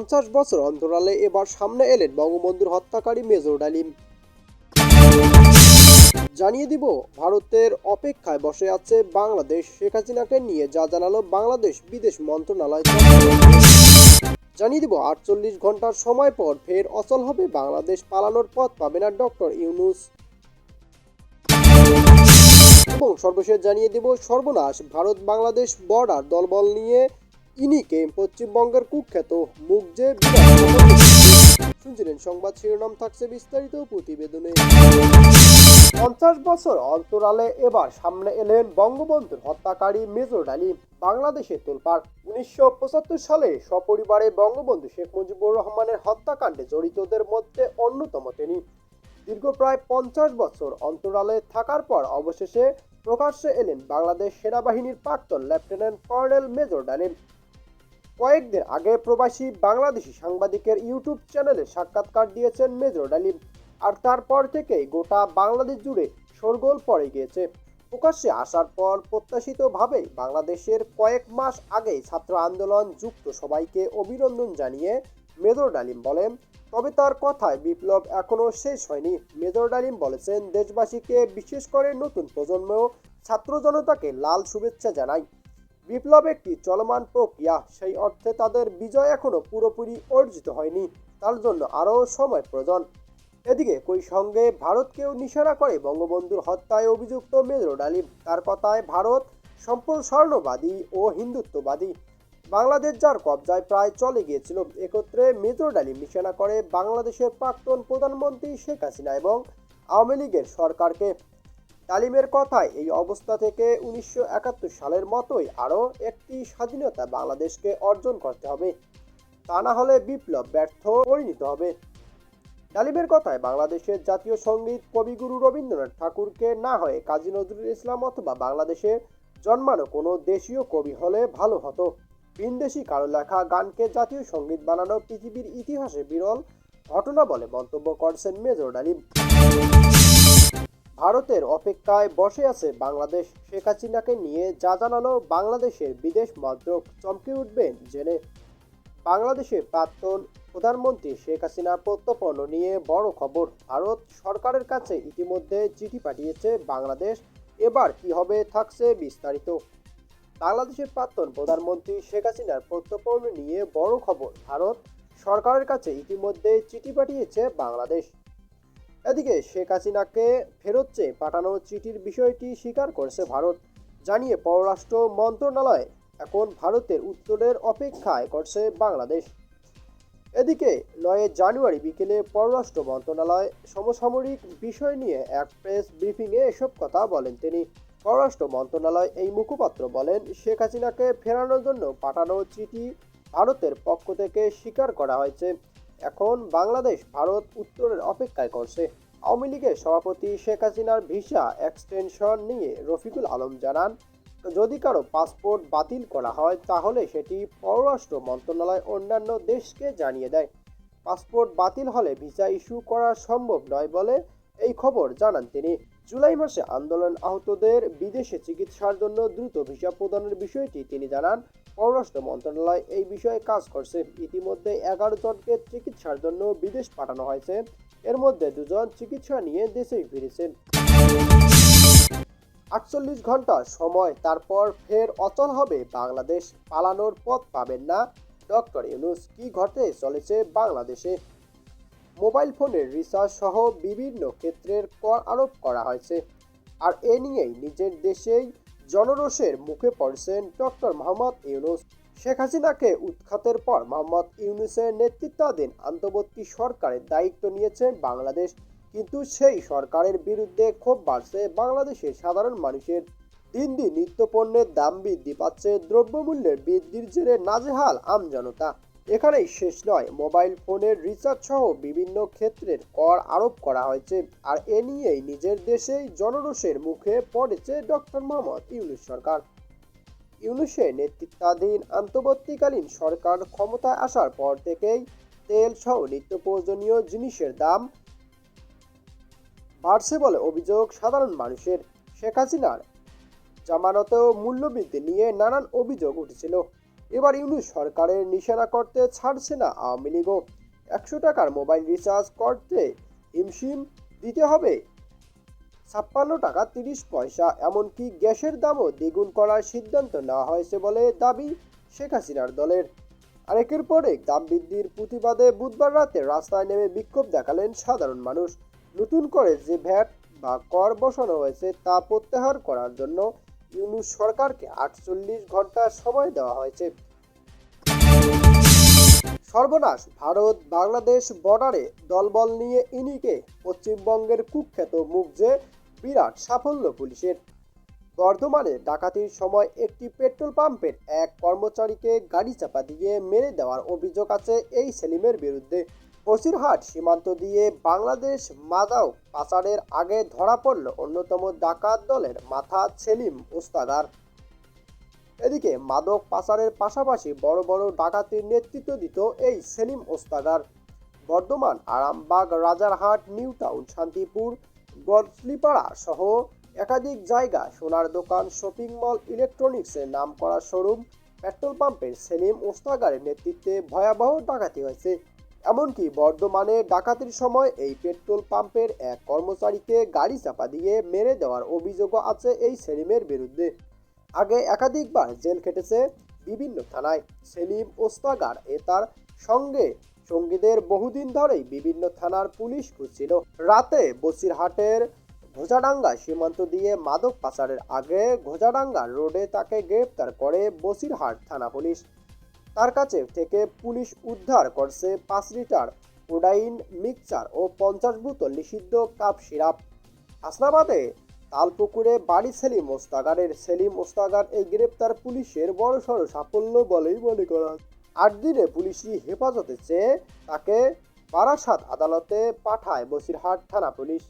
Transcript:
পঞ্চাশ বছর অন্তরালে এবার সামনে এলেন বঙ্গবন্ধুর হত্যাকারী মেজর ডালিম। জানিয়ে দিব, ভারতের অপেক্ষায় বসে আছে বাংলাদেশ। শেখ হাসিনাকে নিয়ে যা জানালো বাংলাদেশ বিদেশ মন্ত্রণালয়। জানিয়ে দিব, আটচল্লিশ ঘণ্টার সময় পর ফের অচল হবে বাংলাদেশ। পালানোর পথ পাবে না ডক্টর ইউনুস। এবং সর্বশেষ জানিয়ে দেব, সর্বনাশ। ভারত বাংলাদেশ বর্ডার দলবল নিয়ে ইনিকে পশ্চিমবঙ্গের কুখ্যাত মুখ যে শুনছিলেন সংবাদ শিরোনাম থাকছে বিস্তারিত প্রতিবেদনে। পঞ্চাশ বছর অন্তরালে এবার সামনে এলেন বঙ্গবন্ধুর হত্যাকারী মেজর আলী বাংলাদেশে তোলপাড়। উনিশশো সালে সপরিবারে বঙ্গবন্ধু শেখ মুজিবুর রহমানের হত্যাকাণ্ডে জড়িতদের মধ্যে অন্যতম তিনি। দীর্ঘ প্রায় পঞ্চাশ বছর অন্তরালে থাকার পর অবশেষে প্রকাশ্যে এলেন বাংলাদেশ সেনাবাহিনীর প্রাক্তন লেফটেন্যান্ট কর্নেল মেজর ডালিম কয়েকদিন আগে প্রবাসী বাংলাদেশি সাংবাদিকের ইউটিউব চ্যানেলে সাক্ষাৎকার দিয়েছেন মেজর ডালিম, আর তারপর থেকেই গোটা বাংলাদেশ জুড়ে শোরগোল পড়ে গিয়েছে। প্রকাশ্যে আসার পর প্রত্যাশিতভাবেই বাংলাদেশের কয়েক মাস আগেই ছাত্র আন্দোলন যুক্ত সবাইকে অভিনন্দন জানিয়ে মেজর ডালিম বলেন, তবে তার কথায় বিপ্লব এখনও শেষ হয়নি। মেজর ডালিম বলেছেন, দেশবাসীকে বিশেষ করে নতুন প্রজন্ম ছাত্র জনতাকে লাল শুভেচ্ছা জানায় বিপ্লব একটি চলমান প্রক্রিয়া। সেই অর্থে তাদের বিজয় এখনও পুরোপুরি অর্জিত হয়নি। তার জন্য আরও সময় প্রয়োজন। এদিকে কই সঙ্গে ভারতকেও নিশানা করে বঙ্গবন্ধুর হত্যায় অভিযুক্ত মেজর ডালিম। তার কথায় ভারত সম্প্রসারণবাদী ও হিন্দুত্ববাদী। বাংলাদেশ যার কবজায় প্রায় চলে গিয়েছিল। একত্রে মেজর ডালিম নিশানা করে বাংলাদেশের প্রাক্তন প্রধানমন্ত্রী শেখ হাসিনা এবং আওয়ামী লীগের সরকারকে। তালিমের কথায়, এই অবস্থা থেকে উনিশশো একাত্তর সালের মতোই আরও একটি স্বাধীনতা বাংলাদেশকে অর্জন করতে হবে। তা না হলে বিপ্লব ব্যর্থ পরিণত হবে। ডালিমের কথায়, বাংলাদেশের জাতীয় সংগীত কবিগুরু রবীন্দ্রনাথ ঠাকুরকে না হয়ে কাজী নজরুল ইসলাম অথবা বাংলাদেশে জন্মানো কোনো দেশীয় কবি হলে ভালো হতো। ভিনদেশি কারও লেখা গানকে জাতীয় সংগীত বানানো পৃথিবীর ইতিহাসে বিরল ঘটনা বলে মন্তব্য করছেন মেজর ডালিম। ভারতের অপেক্ষায় বসে আছে বাংলাদেশ। শেখ হাসিনাকে নিয়ে যা জানালো বাংলাদেশের বিদেশ মন্ত্রক, চমকে উঠবেন জেনে। বাংলাদেশের প্রাক্তন প্রধানমন্ত্রী শেখ হাসিনা প্রত্যর্পণ নিয়ে বড় খবর। ভারত সরকারের কাছে ইতিমধ্যে চিঠি পাঠিয়েছে বাংলাদেশ। এবার কি হবে থাকছে বিস্তারিত। বাংলাদেশের প্রাক্তন প্রধানমন্ত্রী শেখ হাসিনার প্রত্যর্পণ নিয়ে বড় খবর। ভারত সরকারের কাছে ইতিমধ্যে চিঠি পাঠিয়েছে বাংলাদেশ। এদিকে শেখ হাসিনাকে ফেরত চেয়ে পাঠানো চিঠির বিষয়টি স্বীকার করেছে ভারত, জানিয়ে পররাষ্ট্র মন্ত্রণালয় এখন ভারতের উত্তরের অপেক্ষায় করছে বাংলাদেশ। এদিকে নয় জানুয়ারি বিকেলে পররাষ্ট্র মন্ত্রণালয় সমসাময়িক বিষয় নিয়ে এক প্রেস ব্রিফিংয়ে এসব কথা বলেন তিনি। পররাষ্ট্র মন্ত্রণালয় এই মুখপাত্র বলেন, শেখ হাসিনাকে ফেরানোর জন্য পাঠানো চিঠি ভারতের পক্ষ থেকে স্বীকার করা হয়েছে। এখন বাংলাদেশ, ভারত উত্তরের অপেক্ষায় করছে। আওয়ামী লীগের সভাপতি শেখ হাসিনার ভিসা এক্সটেনশন নিয়ে রফিকুল আলম জানান, যদি কারও পাসপোর্ট বাতিল করা হয়, তাহলে সেটি পররাষ্ট্র মন্ত্রণালয় অন্যান্য দেশকে জানিয়ে দেয়। পাসপোর্ট বাতিল হলে ভিসা ইস্যু করা সম্ভব নয় বলে এই খবর জানান তিনি। জুলাই মাসে আন্দোলন আহতদের বিদেশে চিকিৎসার জন্য দ্রুত ভিসা প্রদানের বিষয়টি তিনি জানান পররাষ্ট্র মন্ত্রণালয় এই বিষয়ে কাজ করছে। ইতিমধ্যে এগারো জনকে চিকিৎসার জন্য বিদেশ পাঠানো হয়েছে। এর মধ্যে দুজন চিকিৎসা নিয়ে দেশে ফিরেছেন। আটচল্লিশ ঘণ্টা সময়, তারপর ফের অচল হবে বাংলাদেশ। পালানোর পথ পাবেন না। ডক্টর ইউনুস, কি ঘটে চলেছে বাংলাদেশে? মোবাইল ফোনের রিচার্জ সহ বিভিন্ন ক্ষেত্রের কর আরোপ করা হয়েছে। আর এ নিয়েই নিজের দেশেই জনরোষের মুখে পড়ছেন ডক্টর মোহাম্মদ ইউনুস। শেখ হাসিনাকে উৎখাতের পর মোহাম্মদ ইউনুসের নেতৃত্বাধীন আন্তর্বর্তী সরকারের দায়িত্ব নিয়েছেন বাংলাদেশ। কিন্তু সেই সরকারের বিরুদ্ধে ক্ষোভ বাড়ছে বাংলাদেশের সাধারণ মানুষের। দিন দিন নিত্যপণ্যের দাম বৃদ্ধি পাচ্ছে, দ্রব্যমূল্যের বৃদ্ধির জেরে নাজেহাল আমজনতা এখানেই শেষ নয়। মোবাইল ফোনের রিচার্জ সহ বিভিন্ন ক্ষেত্রের কর আরোপ করা হয়েছে। আর এ নিয়েই নিজের দেশেই জনরোষের মুখে পড়েছে ডক্টর মোহাম্মদ ইউনুস সরকার। ইউনুসের নেতৃত্বাধীন আন্তর্বর্তীকালীন সরকার ক্ষমতায় আসার পর থেকেই তেল সহ নিত্য প্রয়োজনীয় জিনিসের দাম বাড়ছে বলে অভিযোগ সাধারণ মানুষের। শেখ হাসিনার জামানতেও মূল্যবৃদ্ধি নিয়ে নানান অভিযোগ উঠেছিল। এবার ইউনুস সরকারের নিশানা করতে ছাড়ছে না আওয়ামী লীগও একশো টাকার মোবাইল রিচার্জ করতে হিমশিম দিতে হবে ছাপ্পান্ন টাকা তিরিশ পয়সা, এমনকি গ্যাসের দামও দ্বিগুণ করার সিদ্ধান্ত নেওয়া হয়েছে বলে দাবি শেখ হাসিনার দলের। আরেকের পর দাম বৃদ্ধির প্রতিবাদে বুধবার রাতে রাস্তায় নেমে বিক্ষোভ দেখালেন সাধারণ মানুষ। নতুন করে যে ভ্যাট বা কর বসানো হয়েছে তা প্রত্যাহার করার জন্য ইউনুস সরকারকে আটচল্লিশ ঘণ্টা সময় দেওয়া হয়েছে। সর্বনাশ, ভারত বাংলাদেশ বর্ডারে দলবল নিয়ে ইনিকে পশ্চিমবঙ্গের কুখ্যাত মুখ যে বিরাট সাফল্য পুলিশের। বর্ধমানে ডাকাতির সময় একটি পেট্রোল পাম্পের এক কর্মচারীকে গাড়ি চাপা দিয়ে মেরে দেওয়ার অভিযোগ আছে এই সেলিমের বিরুদ্ধে। বসিরহাট সীমান্ত দিয়ে বাংলাদেশ মাদাও পাচারের আগে ধরা পড়ল অন্যতম ডাকাত দলের মাথা সেলিম ওস্তাগার এদিকে মাদক পাচারের পাশাপাশি বড় বড় ডাকাতির নেতৃত্ব দিত এই সেলিম ওস্তাদার বর্ধমান, আরামবাগ, রাজারহাট, নিউ টাউন, শান্তিপুর, গড়লিপাড়া সহ একাধিক জায়গা সোনার দোকান, শপিং মল ইলেকট্রনিক্সের নাম করা শোরুম, পেট্রোল পাম্পের সেলিম ওস্তাগারের নেতৃত্বে ভয়াবহ ডাকাতি হয়েছে। এমনকি বর্ধমানে ডাকাতির সময় এই পেট্রোল পাম্পের এক কর্মচারীকে গাড়ি চাপা দিয়ে মেরে দেওয়ার অভিযোগও আছে এই সেলিমের বিরুদ্ধে। আগে একাধিকবার জেল খেটেছে বিভিন্ন থানায়। সেলিম ওস্তাগার এ তার সঙ্গে। সঙ্গীদের বহুদিন ধরেই বিভিন্ন থানার পুলিশ খুঁজছিল। রাতে বসিরহাটের ঘোজাডাঙ্গা সীমান্ত দিয়ে মাদক পাচারের আগে ঘোজাডাঙ্গা রোডে তাকে গ্রেপ্তার করে বসিরহাট থানা পুলিশ। তার কাছে থেকে পুলিশ উদ্ধার করছে পাঁচ লিটার কোডাইন মিক্সচার ও পঞ্চাশ বোতল নিষিদ্ধ কাপ সিরাপ। হাসনাবাদে তালপুকুরে বাড়ি সেলিম মোস্তাগারের সেলিম ওস্তাগার এই গ্রেপ্তার পুলিশের বড় বড়সড় সাফল্য বলেই মনে করা আট দিনে পুলিশি হেফাজতে চেয়ে তাকে বারাসাত আদালতে পাঠায় বসিরহাট থানা পুলিশ।